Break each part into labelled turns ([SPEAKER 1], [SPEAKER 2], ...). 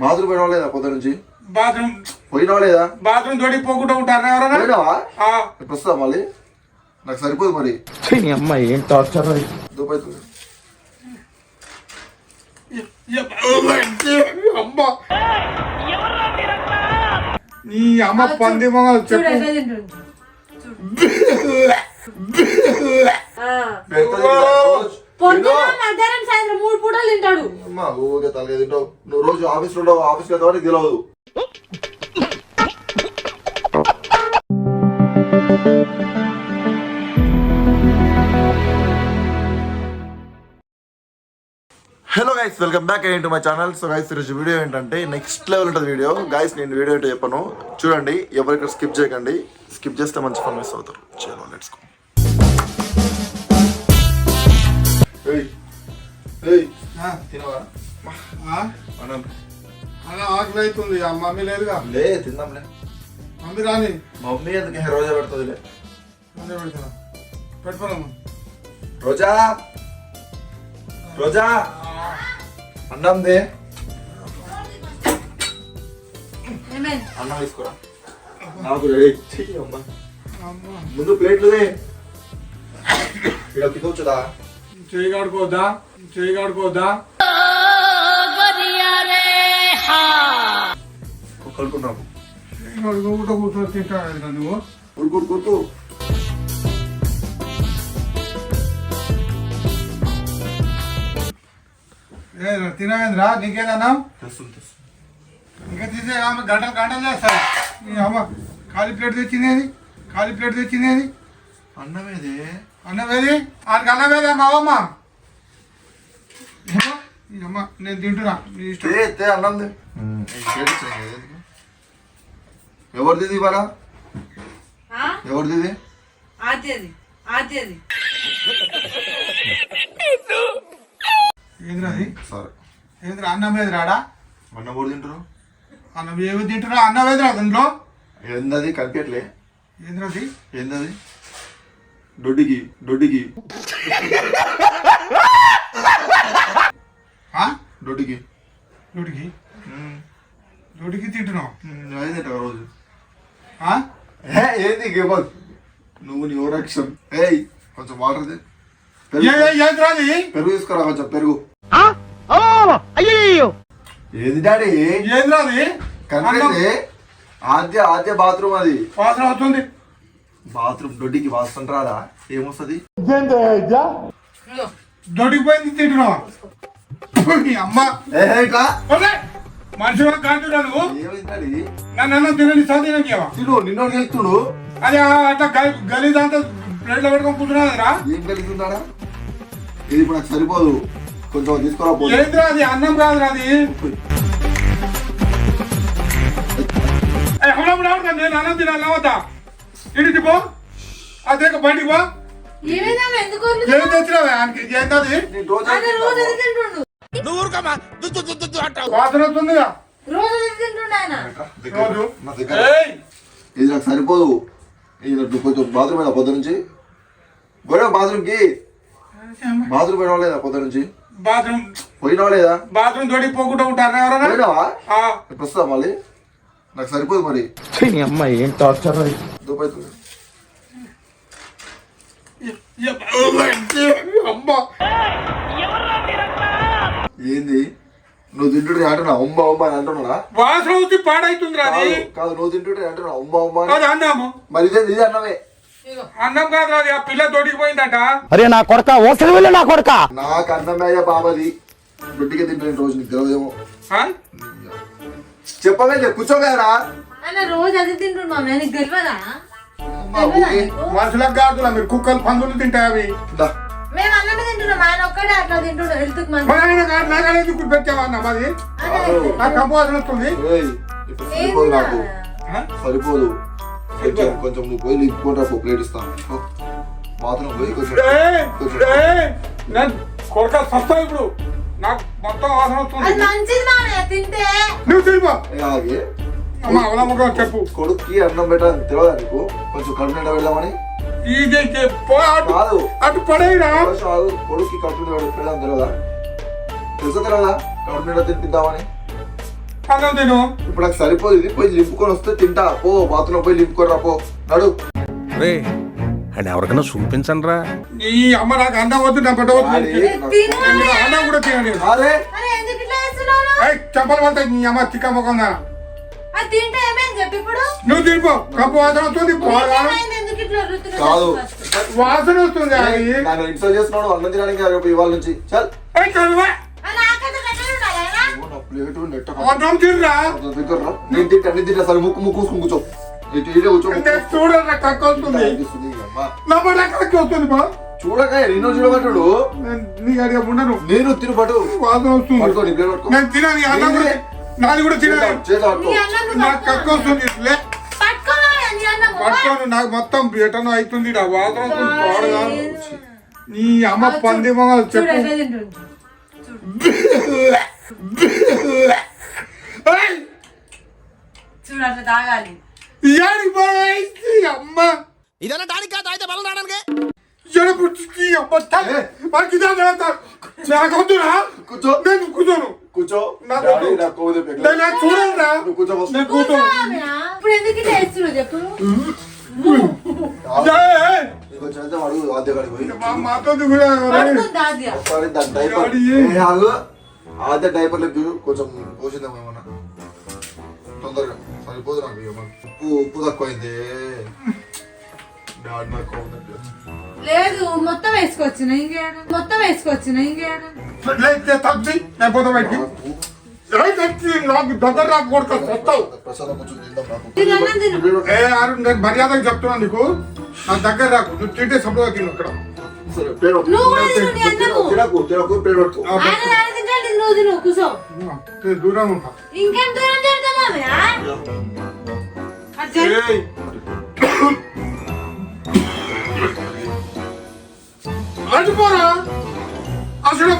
[SPEAKER 1] Bathroom పోయినావా లేదా పొద్దు నుంచి?
[SPEAKER 2] బాత్రూమ్.
[SPEAKER 1] పోయినావా లేదా
[SPEAKER 2] బాత్రూమ్ తోడి పోకుండా ఉంటారా ఎవరైనా?
[SPEAKER 1] పోయినావా? ఇప్పుడు వస్తా మళ్ళీ? నాకు సరిపోదు మరి.
[SPEAKER 3] అమ్మాయి ఏం టార్చర్
[SPEAKER 1] దూపైతుంది
[SPEAKER 2] అమ్మ నీ అమ్మ. పంది మొగ
[SPEAKER 4] చూడు
[SPEAKER 2] చెప్పు.
[SPEAKER 4] మధ్యాహ్నం సాయంత్రం మూడు పూటలు తింటాడు.
[SPEAKER 1] అమ్మా ఊరికే తింటావు నువ్వు రోజు ఆఫీస్లో ఉండవు ఆఫీస్కి వెళ్తావు తెలియదు హలో గైస్ వెల్కమ్ బ్యాక్ అయ్యి to my channel so guys ఈరోజు వీడియో ఏంటంటే నెక్స్ట్ లెవెల్ ఉంటుంది వీడియో గైస్ నేను వీడియో ఏంటో చెప్పను. చూడండి ఎవరికి స్కిప్ చేయకండి. స్కిప్ చేస్తే మంచి ఫన్ మిస్ అవుతారు. చలో లెట్స్ గో తినవా?
[SPEAKER 2] ఆ?
[SPEAKER 1] అన్నం.
[SPEAKER 2] ఆకలి అవుతుంది ఆ మమ్మీ లేదుగా?
[SPEAKER 1] లే తిందాంలే.
[SPEAKER 2] మమ్మీ రాని.
[SPEAKER 1] మమ్మీ ఎందుకు రోజా పెడుతుందిలే.
[SPEAKER 2] ముందే పెడతాను పెట్టుకోనమ్మా.
[SPEAKER 1] రోజా. రోజా. అన్నం దే. అన్నం తీసుకురా. నాకు రెడీ. చెయ్యి అమ్మా.
[SPEAKER 2] అమ్మ.
[SPEAKER 1] ముందు ప్లేట్లు దే. ఇక్కడ తినవచ్చుదా
[SPEAKER 2] చేయి కాడుకోవద్దా చేయి కాడుకోవద్దా కూర్చొని నువ్వు
[SPEAKER 1] ఉడుకు ఉడుకు
[SPEAKER 2] ఏ తినవేంద్రా? నీకేదన్నా? ఇంకా తీసే ఆమె గంటలు గంటలు నీ అమ్మ ఖాళీ ప్లేట్ తెచ్చింది ఏది? ఖాళీ ప్లేట్ తెచ్చింది ఏది?
[SPEAKER 1] అన్నమేదే?
[SPEAKER 2] అన్నవేది ఆయనకి అన్నవేదా మా అమ్మ? అమ్మ నేను తింటున్నా. నీ ఇష్టం.
[SPEAKER 1] తే తే అన్నం దే ఎవరిది ఇవాళ? ఎవరిది
[SPEAKER 4] ఆద్యది ఆద్యది.
[SPEAKER 2] ఏంద్రా అది?
[SPEAKER 1] సరే.
[SPEAKER 2] ఏంద్రా అన్నం వేది రాడా
[SPEAKER 1] అన్నం కూడా తింటారు
[SPEAKER 2] అన్నం ఏమి తింటున్నా అన్నం వేదిరా దాంట్లో?
[SPEAKER 1] ఏందది? కనిపించట్లే
[SPEAKER 2] ఏంద్రా అది?
[SPEAKER 1] ఏందది? దొడ్డికి
[SPEAKER 2] ఆ?
[SPEAKER 1] దొడ్డికి.
[SPEAKER 2] రోడ్డుకి రోడ్డుకి తింటున్నావు?
[SPEAKER 1] అదే తింటావు రోజు?
[SPEAKER 2] ఆ?
[SPEAKER 1] ఏ, ఏంది గేబల్ నువ్వు నీ ఓరక్షం ఏయ్ కొంచెం వాటర్ పెరుగు
[SPEAKER 2] ఏ ఏ,
[SPEAKER 1] తీసుకురా కొంచెం పెరుగు.
[SPEAKER 3] అయ్యో
[SPEAKER 1] ఏది డాడీ?
[SPEAKER 2] ఏంద్రా అది
[SPEAKER 1] కనిపించే ఆద్య ఆద్య బాత్రూమ్ అది.
[SPEAKER 2] వాసన అవుతుంది
[SPEAKER 1] బాత్రూమ్ దొడ్డికి వాసన రాదా? ఏమొస్తుంది.
[SPEAKER 2] దొడ్డికి పోయింది తింటున్నావా అమ్మ.
[SPEAKER 1] ఇట్లా?
[SPEAKER 2] మనిషి నన్ను తినని చదివినవా
[SPEAKER 1] తిను నిన్నోడు
[SPEAKER 2] అది అట్లా గలి- ప్లేట్లో పెట్టుకొని కూర్చున్నదిరా
[SPEAKER 1] ఏం కలిగిందాడా ఇది ఇప్పుడు నాకు సరిపోదు. కొంచెం తీసుకురా
[SPEAKER 2] ఏంద్రా అది? అన్నం కాదురా అది? నేను అన్నం తినాలి వద్దా ఇడికి పో. అదే బయటికి పో. ఏం
[SPEAKER 4] వదులుతున్నావు?
[SPEAKER 2] తెచ్చినావే? ఆయనకి ఏంటది
[SPEAKER 1] నేను రోజు
[SPEAKER 4] ఆయన రోజు అది తింటుండు?
[SPEAKER 2] వాసన వస్తుందిగా?
[SPEAKER 4] రోజు అది తింటుండు ఆయన?
[SPEAKER 2] రోజు?
[SPEAKER 1] నా దగ్గర
[SPEAKER 2] ఏయ్,
[SPEAKER 1] ఇది నాకు సరిపోదు. ఇది కొంచెం బాత్రూమ్ అయినా పొద్దు నుంచి. పోయినా బాత్రూమ్కి బాత్రూమ్ పోయినా లేదా పొద్దు నుంచి?
[SPEAKER 2] బాత్రూమ్.
[SPEAKER 1] పోయినావా లేదా?
[SPEAKER 2] బాత్రూమ్ తోడి పోకుండా ఉంటారా ఎవరైనా
[SPEAKER 1] ఇప్పుడు వస్తా మళ్ళీ? నాకు సరిపోదు మరి.
[SPEAKER 3] అమ్మాయి ఏం టార్చర్
[SPEAKER 2] అమ్మా
[SPEAKER 1] ఏంది? నువ్వు తింటుంటే అంటున్నా ఉమ్మ ఉమ్మ అని అంటున్నా
[SPEAKER 2] వాసన వచ్చి పాడైతుందిరా అది.
[SPEAKER 1] కాదు నువ్వు తింటుంటే అంటున్నా ఉమ్మ ఉమ్మ అని.
[SPEAKER 2] అది అన్నాము.
[SPEAKER 1] మరి ఇదే ఇది
[SPEAKER 4] ఇదిగో.
[SPEAKER 2] అన్నం కాదు అది ఆ పిల్ల తోడికి పోయిందట.
[SPEAKER 3] అరే నా కొడక ఓసలి వెళ్ళి నా కొడక.
[SPEAKER 1] నాకు అన్నమయ్య బాబది. బిడ్డకి తింటే రోజు నీకు తెలియదేమో? చెప్పవే
[SPEAKER 4] ఆయన రోజు అది తింటున్నాం నేను?
[SPEAKER 2] మనుషులకు కాదులా మీరు కుక్కలు పందులు తింటాయి అవి?
[SPEAKER 1] దా.
[SPEAKER 4] మేము అన్నమే తింటున్నాం ఆయన ఒక్కడే అట్లా హెల్త్
[SPEAKER 2] పెట్టావన్నా మరి నాకు వస్తుంది.
[SPEAKER 1] నాకు? సరిపోదు. కొంచెం కొంచెం నువ్వు పోయి ఒక ప్లేట్ ఇస్తాను బాత్రూమ్ పోయి కొంచెం
[SPEAKER 2] కొరక సస్తా ఇప్పుడు. నాకు మొత్తం వాసన
[SPEAKER 4] అది
[SPEAKER 2] వస్తుంది
[SPEAKER 4] మంచిది మామయ్య తింటే.
[SPEAKER 2] నువ్వు
[SPEAKER 1] అలాగే
[SPEAKER 2] అమ్మ అవలమ్మగా చెప్పు.
[SPEAKER 1] కొడుక్కి అన్నం పెట్టాలని తెలియదా నీకు. కొంచెం కడుపు నిండా పెడదామని.
[SPEAKER 2] ఇది చెప్పు అటు
[SPEAKER 1] కాదు
[SPEAKER 2] అటు పడేయరా.
[SPEAKER 1] కొంచెం ఆగు. కొడుక్కి కడుపు నిండా పెడదాం తెలియదా? తెలుసా తెలియదా కడుపు నిండా తినిపిద్దామని
[SPEAKER 2] అన్నం తిను.
[SPEAKER 1] ఇప్పుడు నాకు సరిపోదు ఇది. పోయి లింపుకొని వస్తే తింటా. పో బాత్రూమ్ పోయి లింపుకొని రా పో. నడు.
[SPEAKER 5] రే అని ఎవరికైనా చూపించను రా
[SPEAKER 2] ఈ అమ్మ నాకు అన్నం వద్దు నా అన్నం కూడా తినండి చెప్పలు పడతాయి నీ అమ్మ చిక్క
[SPEAKER 4] ముఖంగా.
[SPEAKER 2] నువ్వు తినిపో. కప్పు వాసన వస్తుంది వాసన వస్తుంది
[SPEAKER 1] చేస్తున్నాడు అన్నం తినడానికి రేపు ఇవాళ నుంచి. చల్. సరే ముక్కు ముక్కు
[SPEAKER 2] చూడరా కక్కొస్తుంది కక్కొస్తుంది బా
[SPEAKER 1] చూడక ఎన్నో చూడబట్టుడు
[SPEAKER 2] నీకు అడిగా ఉండను
[SPEAKER 1] నేను తిరుపటు
[SPEAKER 2] వాసన వస్తుంది నేను తినాలి అన్నం కూడా నాది కూడా తినాలి నాకు కక్క
[SPEAKER 4] కక్కొస్తుంది
[SPEAKER 2] పట్టుకోను నాకు మొత్తం ఎటనో అవుతుంది నా వాసన వస్తుంది పాడగా నీ అమ్మ పంది
[SPEAKER 4] మొగలు
[SPEAKER 2] చెప్పు
[SPEAKER 4] చూడాలి తాగాలి
[SPEAKER 2] అమ్మ.
[SPEAKER 5] ఇదన్నా డాడీ కాదు అయితే బలం రావడానికి.
[SPEAKER 1] కూర్చో.
[SPEAKER 2] నేను కూర్చోను.
[SPEAKER 1] కూర్చో. చూడరా కూర్చో
[SPEAKER 4] ఇప్పుడు ఎందుకు చేస్తున్నావు చెప్పు?
[SPEAKER 1] ఆదే డైపర్లు కొంచెం పోసిందాం ఏమన్నా. తొందరగా. వెళ్ళిపోతున్నాను ఉప్పు ఉప్పు తక్కువైంది డాడ్ నాకు
[SPEAKER 4] లేదు మొత్తం వేసుకొచ్చిన ఇంకేడు మొత్తం వేసుకొచ్చిన ఇంకేడు
[SPEAKER 2] తప్పి లేకపోతే బయటికి మర్యాదగా చెప్తున్నా నీకు నా దగ్గర రాకు నువ్వు తింటే సభలో తిను ఇక్కడ
[SPEAKER 4] నువ్వు తిను
[SPEAKER 2] కూసో దూరం ఉంటా
[SPEAKER 4] ఇంకేం దూరం
[SPEAKER 2] జరుగుతామా అడిపోరా అసలు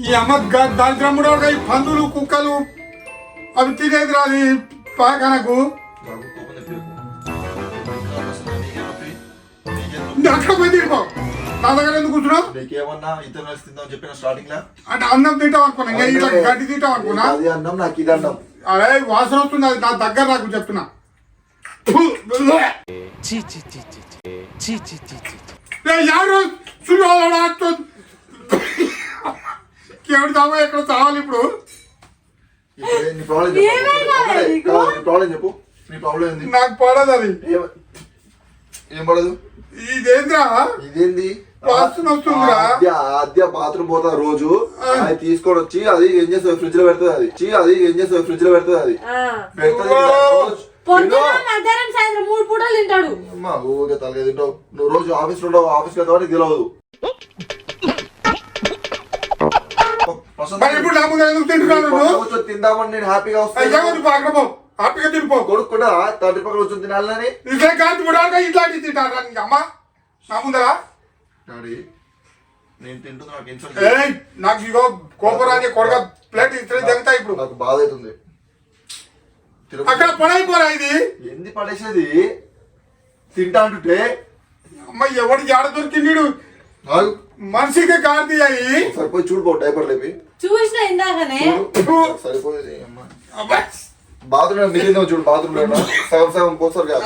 [SPEAKER 2] ఈ అమ్మ దరిద్రముడు ఈ పందులు కుక్కలు అవి తినేది రాదు పాకనకు అట్లా పోయి తిరిగిపో నా దగ్గర ఎందుకు కూర్చున్నావు?
[SPEAKER 1] నీకేమన్నా ఇతను తిందాం చెప్పిన స్టార్టింగ్
[SPEAKER 2] అంటే అన్నం తింటాం అనుకున్నా ఇలా గడ్డి తింటాం
[SPEAKER 1] అది అన్నం? నాకు ఇది అన్నం.
[SPEAKER 2] అరే వాసన వస్తుంది అది నా దగ్గర నాకు చెప్తున్నా. ఎవరి తావా ఎక్కడ తావాలి ఇప్పుడు?
[SPEAKER 1] నీ ప్రాబ్లం చెప్పు. నీ ప్రాబ్లం
[SPEAKER 2] నాకు పడదు అది.
[SPEAKER 1] ఏం పడదు?
[SPEAKER 2] ఇదేంద్రా?
[SPEAKER 1] ఇదేంది? ఆద్య బాత్రూమ్ పోతా రోజు. అది తీసుకొని వచ్చి అది ఏం చేస్తుంది ఫ్రిడ్జ్లో పెడుతుంది అది. అది ఏం చేస్తుంది ఫ్రిడ్జ్లో పెడుతుంది అది. తింటావు. నువ్వు రోజు
[SPEAKER 2] ఆఫీస్లో ఆఫీస్లో
[SPEAKER 1] గెలవదు తిందామని నేను హ్యాపీగా వస్తాను.
[SPEAKER 2] నువ్వు అక్కడ పో హ్యాపీగా తినిపో.
[SPEAKER 1] కొడుకుంటా తండ్రి పక్కన కూర్చొని తినాలని?
[SPEAKER 2] ఇదే కాదు కూడా ఇట్లాంటి తింటారా నీకు అమ్మ? నా ముందరా?
[SPEAKER 1] డాడీ నేను తింటున్నా నాకు ఇన్సల్ట్
[SPEAKER 2] ఏయ్ నాకు ఇగో కోపరాని కొడక ప్లేట్ ఇస్తే జరుగుతా ఇప్పుడు.
[SPEAKER 1] నాకు బాధ అవుతుంది.
[SPEAKER 2] అక్కడ పడైపోరా ఇది?
[SPEAKER 1] ఎంది పడేసేది? తింటా అంటుంటే?
[SPEAKER 2] అమ్మ ఎవడు జాడ దొరికిండు. మనిషికి గాడి అయ్యి
[SPEAKER 1] సరిపోయి చూడుకో డైపర్ లేపి.
[SPEAKER 4] చూసిన ఇందాకనే.
[SPEAKER 1] చూడు. సరిపోయేది అమ్మా.
[SPEAKER 2] అబ్బా.
[SPEAKER 1] బాత్రూమ్ మిగిలిన చూడు బాత్రూమ్లో. సగం సగం పోస్తారు కదా.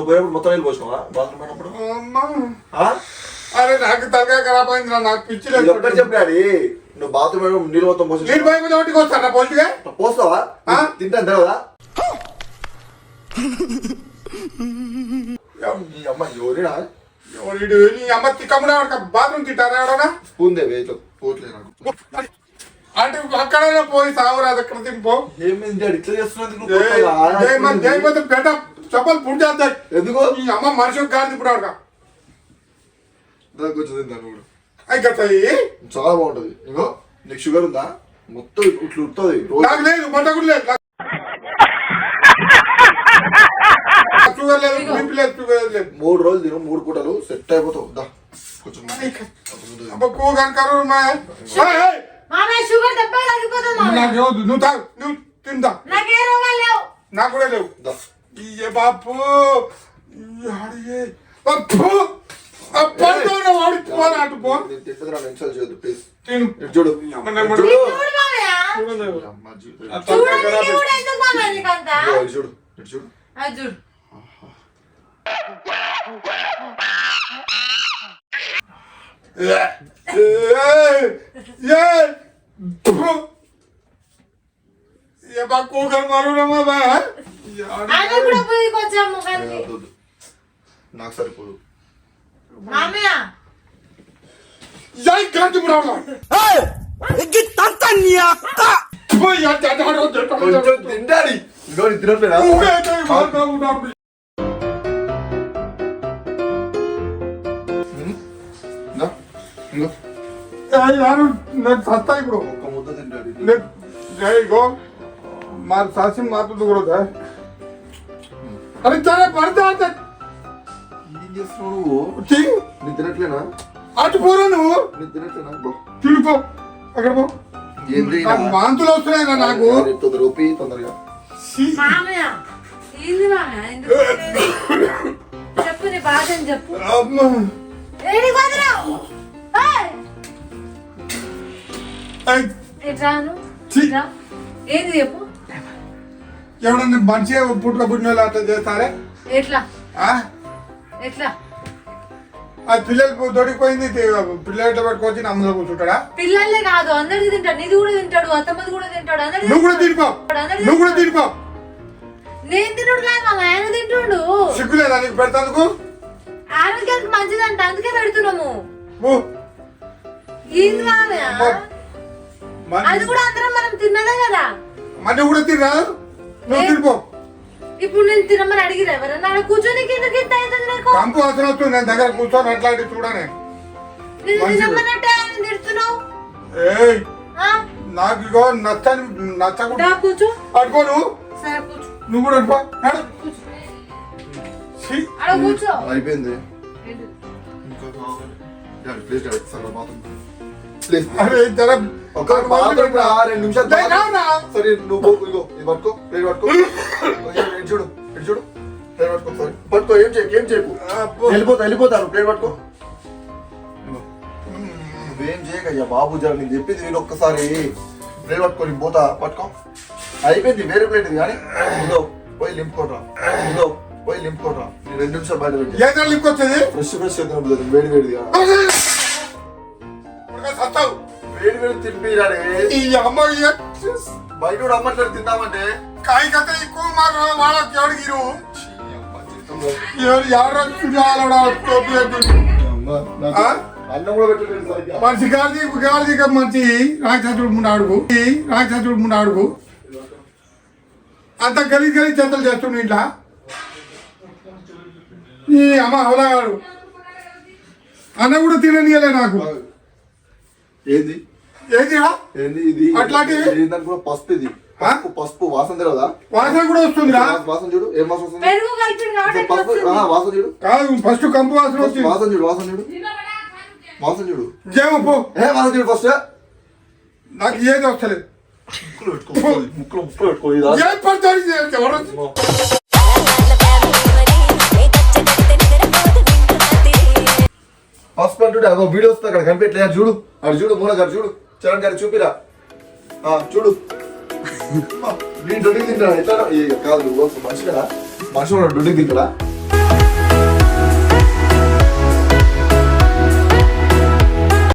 [SPEAKER 1] పోయినప్పుడు మొత్తం నీళ్ళు పోసినావా బాత్రూమ్ పోయినప్పుడు?
[SPEAKER 2] అరే నాకు తలకాయ ఖరాబ్ అయిందిరా నాకు పిచ్చి
[SPEAKER 1] ఇది ఒక్కటి చెప్పు డాడీ. నువ్వు బాత్రూమ్ పోయినప్పుడు నీళ్ళు మొత్తం పోసి
[SPEAKER 2] నీళ్ళు పైపు ఒకటికి వస్తారా పోల్చిగా
[SPEAKER 1] పోస్తావా?
[SPEAKER 2] ఆ?
[SPEAKER 1] తింటాను తెలియదా ఈ అమ్మ ఎవరినా
[SPEAKER 2] ఎవడు నీ అమ్మ తిక్కముడా బాత్రూమ్ తింటారా ఎవడన్నా?
[SPEAKER 1] స్పూన్ దేవే ఇట్లా పోట్లే నాకు.
[SPEAKER 2] అంటే అక్కడ పోయి సాగురాదు అక్కడ తినిపో.
[SPEAKER 1] ఏమైంది
[SPEAKER 2] పెద్ద చెప్పలు పుడి చేస్తాయి.
[SPEAKER 1] ఎందుకు?
[SPEAKER 2] ఈ అమ్మ మనిషికి గాడి ఇప్పుడు
[SPEAKER 1] దానికి కొంచెం తింటాను కూడా. చాలా బాగుంటది. ఇంకో నీకు షుగర్ ఉందా? మొత్తం ఇట్లా ఉంటుంది. రోజు
[SPEAKER 2] నాకు లేదు కూడా లేదు. నాకు షుగర్ లేదు బీపీ లేదు షుగర్ లేదు.
[SPEAKER 1] మూడు రోజులు తిను మూడు పూటలు సెట్ అయిపోతావు. దా కొంచెం
[SPEAKER 2] అబ్బా కూ కనకారు మా
[SPEAKER 4] మామయ్య షుగర్ దెబ్బ తగ్గిపోతుంది మామయ్య
[SPEAKER 2] నాకు ఏవద్దు నువ్వు తాగు నువ్వు తింటా.
[SPEAKER 4] నాకు ఏ రోగాలు లేవు.
[SPEAKER 2] నాకు కూడా లేవు. ఇయ్యే బాపు. అడిగే అప్పు. అప్పటితోనే వాడి పోరా అటు పో.
[SPEAKER 1] తిట్టదురా నిమిషాలు చేయొద్దు ప్లీజ్.
[SPEAKER 2] తిను.
[SPEAKER 1] చూడు. చూడు.
[SPEAKER 4] చూడు చూడు.
[SPEAKER 1] నాకు సరిపోదు
[SPEAKER 4] మామయ్య
[SPEAKER 2] జై క్రాంతి
[SPEAKER 1] బ్రాహ్మణ్ తింటాడు ఇదిగో తినట్లేదా
[SPEAKER 2] ఏ యార్ నేను సత్తా ఇప్పుడు.
[SPEAKER 1] ఒక్క ముద్ద తింటాడు
[SPEAKER 2] నేను జై గో మార్ సాసి మాతో దుగురదా అరే చాలా పడతా అంటే
[SPEAKER 1] ఏం చేస్తున్నావు నువ్వు?
[SPEAKER 2] చి.
[SPEAKER 1] నేను తినట్లేనా?
[SPEAKER 2] అటు పోరా నువ్వు.
[SPEAKER 1] నేను తినట్లేనా?
[SPEAKER 2] అక్కడ పో. వాంతులు వస్తున్నాయి నాకు.
[SPEAKER 1] తొందర ఒప్పి తొందరగా.
[SPEAKER 4] నీ చెప్పు.
[SPEAKER 2] ఛీ.
[SPEAKER 4] ఏంది చెప్పు?
[SPEAKER 2] ఎవడన్నా మంచిగా పుట్టుక పుట్టిన అట్లా చేస్తారే?
[SPEAKER 4] ఎట్లా? ఎట్లా?
[SPEAKER 2] ఆ పిల్లలు దొరికిపోయింది. పిల్లలు ఎట్లా పట్టుకొచ్చి ముందు కూర్చుంటాడా?
[SPEAKER 4] పిల్లలే కాదు అందరిది తింటాడు. నీది కూడా తింటాడు అత్తమ్మది కూడా తింటాడు అందరిది
[SPEAKER 2] నువ్వు కూడా తినిపో. నువ్వు కూడా తినిపో.
[SPEAKER 4] నేను తింటుడు కాదు మామ ఆయన తింటుండు.
[SPEAKER 2] సిగ్గులేదా నీకు పెడతాందుకు?
[SPEAKER 4] ఆరోగ్యానికి మంచిదంట అందుకే పెడుతున్నాము.
[SPEAKER 2] ఓ,
[SPEAKER 4] ఏంది మామయ్య? అది కూడా అందరం మనం తిన్నదే కదా.
[SPEAKER 2] మన కూడా తినరా నువ్వు తినిపో.
[SPEAKER 4] ఇప్పుడు నేను తినమని అడిగిరా ఎవరన్నా ఆడ కూర్చొని కిందకి ఇంత అవుతుంది నీకు?
[SPEAKER 2] కంపు అవసరం వస్తుంది. నేను దగ్గర కూర్చొని అట్లాంటి చూడనే.
[SPEAKER 4] నేను
[SPEAKER 2] మంచిది.
[SPEAKER 4] తినమన్నట్టే ఆయన తిడుతున్నావు?
[SPEAKER 2] ఏయ్!
[SPEAKER 4] ఆ?
[SPEAKER 2] నాకు ఇగో నచ్చని నచ్చకుండా
[SPEAKER 4] దా కూర్చో.
[SPEAKER 2] అడుకో నువ్వు.
[SPEAKER 4] సరే కూర్చో.
[SPEAKER 2] నువ్వు కూడా అడుకో నడు. ఛీ.
[SPEAKER 4] ఆడ కూర్చో.
[SPEAKER 1] అయిపోయింది? ఇంకా కావాలి ప్లీజ్ ప్లీజ్.
[SPEAKER 2] అరే జర
[SPEAKER 1] ఒక రెండు నిమిషాలు. సరే నువ్వు పో, ఇగో ఇది పట్టుకో ప్లేట్ పట్టుకో. ఇటు చూడు ఇటు చూడు. ప్లేట్ పట్టుకో సరే పట్టుకో ఏం చేయకు ఏం చేయకు. వెళ్ళిపోతా వెళ్ళిపోతాను ప్లేట్ పట్టుకో. నువ్వేం చేయకయ్యా బాబు జర నేను చెప్పింది నేను ఒక్కసారి. ప్లేట్ పట్టుకో నేను పోతా పట్టుకో. అయిపోయింది వేరే ప్లేట్ ఇది కానీ. ఇదో పోయి లింపుకోట్రా ఇదో పోయి లింపుకోట్రా నేను రెండు నిమిషాలు బయట పెట్టి ఫ్రెష్ ఫ్రెష్ చేద్దాం వేడి వేడిగా వేడి వేడి తినిపిరాడే
[SPEAKER 2] ఈ అమ్మాయి
[SPEAKER 1] బయట కూడా అమ్మట్లేదు తిందామంటే?
[SPEAKER 2] కాయ కథ ఎక్కువ మారు వాళ్ళకి ఎవరికి ఎవరు ఎవరు చూడాలడా టోపీ మనిషి గాలి గాలి మంచి రాక్షసుడు ముందు అడుగు. రాక్షసుడు ముందు అడుగు. అంత గలి గలి చెత్తలు చేస్తుండు ఇంట్లో. ఈ అమ్మ హౌలగాడు అన్న కూడా తిననీయలే నాకు.
[SPEAKER 1] ఏంది?
[SPEAKER 2] ఏంటిరా
[SPEAKER 1] ఏంది ఇది? కూడా పసుపు ఇది. పసుపు పసుపు వాసన తెలియదా
[SPEAKER 2] వాసన కూడా వస్తుందిరా.
[SPEAKER 1] వాసన చూడు. ఏం వాసన వస్తుంది?
[SPEAKER 4] పెరుగు కలిపి
[SPEAKER 1] పసుపు
[SPEAKER 4] వస్తుంది?
[SPEAKER 1] ఆ, వాసన చూడు.
[SPEAKER 2] కాదు ఫస్ట్ కంపు వాసన
[SPEAKER 1] వాసన చూడు వాసన చూడు. వాసన చూడు.
[SPEAKER 2] జేమ పో.
[SPEAKER 1] ఏ వాసన చూడు ఫస్ట్.
[SPEAKER 2] నాకు ఏది వస్తలేదు.
[SPEAKER 1] ముక్కులు పెట్టుకో ముక్కులు ముక్కులు పెట్టుకో ఇది
[SPEAKER 2] ఏం పడతాడు ఎవరు
[SPEAKER 1] పసుపు అంటుంటే అదో వీడియో వస్తుంది అక్కడ కనిపెట్టలే. అది చూడు. అటు చూడు మూల గారు చూడు. చరణ్ గారు చూపిరా. చూడు. నేను దొడ్డికి తింటాడా ఎట్లా? కాదు మనిషి కదా. మనిషి కూడా దొడ్డికి తింటాడా?